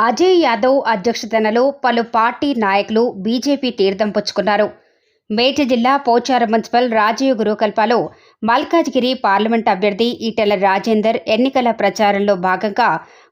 అజయ్ యాదవ్ అధ్యక్షతనలో పలు పార్టీ నాయకులు బీజేపీ తీర్థం పుచ్చుకున్నారు. మేడ్చల్ జిల్లా పోచారం మున్సిపల్ రాజీవ్ గురుకల్పలో మల్కాజ్గిరి పార్లమెంట్ అభ్యర్థి ఈటెల రాజేందర్ ఎన్నికల ప్రచారంలో భాగంగా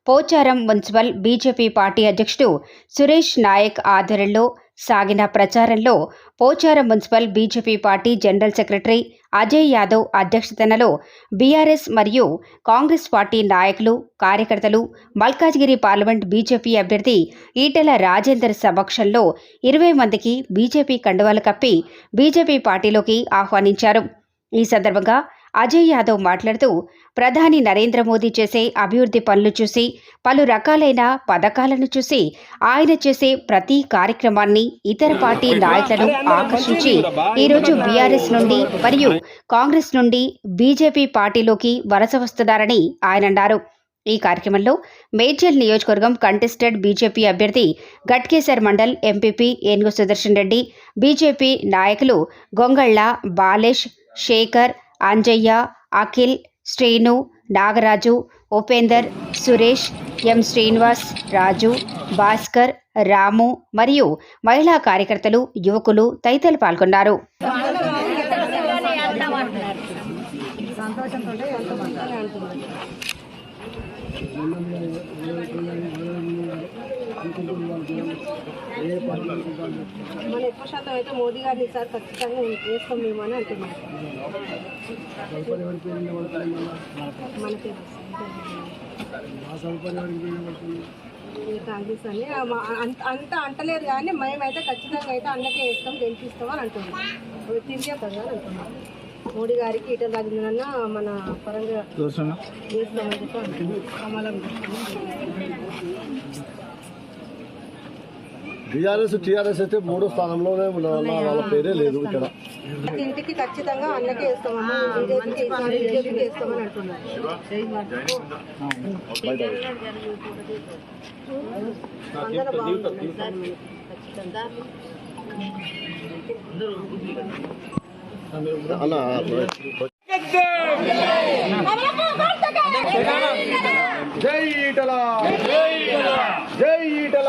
పోచారం మున్సిపల్ బీజేపీ పార్టీ అధ్యక్షుడు సురేష్ నాయక్ ఆధ్వర్యంలో సాగిన ప్రచారంలో Pocharam municipal BJP party general secretary Ajay Yadav అధ్యక్షతనలో BRS మరియు కాంగ్రెస్ పార్టీ నాయకులు కార్యకర్తలు మల్కాజ్గిరి పార్లమెంట్ బీజేపీ అభ్యర్థి ఈటెల రాజేందర్ సమక్షంలో ఇరవై మందికి బీజేపీ కండువాలు కప్పి బీజేపీ పార్టీలోకి ఆహ్వానించారు. ఈ సందర్భంగా అజయ్ యాదవ్ మాట్లాడుతూ ప్రధాని నరేంద్ర మోదీ చేసే అభివృద్ధి పనులు చూసి పలు రకాలైన పథకాలను చూసి ఆయన చేసే ప్రతి కార్యక్రమాన్ని ఇతర పార్టీ నాయకులను ఆకర్షించి ఈరోజు బీఆర్ఎస్ నుండి మరియు కాంగ్రెస్ నుండి బీజేపీ పార్టీలోకి వలస వస్తున్నారని ఆయన అన్నారు. ఈ కార్యక్రమంలో మేడ్చల్ నియోజకవర్గం కంటెస్టెడ్ బీజేపీ అభ్యర్థి గట్కేసర్ మండల్ ఎంపీపీ ఏనుగు సుదర్శన్ రెడ్డి బీజేపీ నాయకులు గొంగళ్ళ బాలేష్ శేఖర్ అంజయ్య అఖిల్ శ్రీను నాగరాజు ఉపేందర్ సురేష్ ఎం శ్రీనివాస్ రాజు భాస్కర్ రాము మరియు మహిళా కార్యకర్తలు యువకులు తదితరులు పాల్గొన్నారు. మన ఎక్కువ శాతం అయితే మోదీ గారిని ఈసారి ఖచ్చితంగా వేస్తాం మేము అని అంటున్నాం మనకి కాంగ్రెస్ అని అంత అంత అంటలేదు కానీ మేమైతే ఖచ్చితంగా అయితే అన్నకే వేస్తాం గెలిపిస్తాం అని అంటున్నాం. కదా అని అంటున్నాం మోడీ గారికి ఈటల రాజేంద్రన్న మన పరంగా వేస్తామని చెప్పి అంటున్నాం కమలం బీఆర్ఎస్ టీఆర్ఎస్ అయితే మూడో స్థానంలోనే వల్ల వాళ్ళ పేరే లేదు ఇక్కడ. ఇంటికి ఖచ్చితంగా అన్నకే వేస్తామమ్మా బీజేపీకి వేస్తామని బాగుంటుంది ఖచ్చితంగా అన్న జై ఈటల జై ఈటల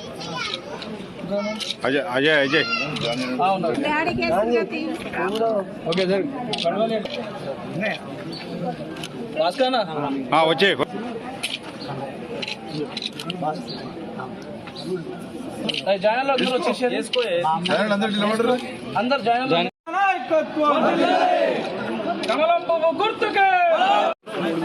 అజయ్ అజయ్ అజయ్. Okay sir. వచ్చే. జాయిన్లో అందరూ అందరు జాయిన్ కమలం పువ్వు గుర్తుకే.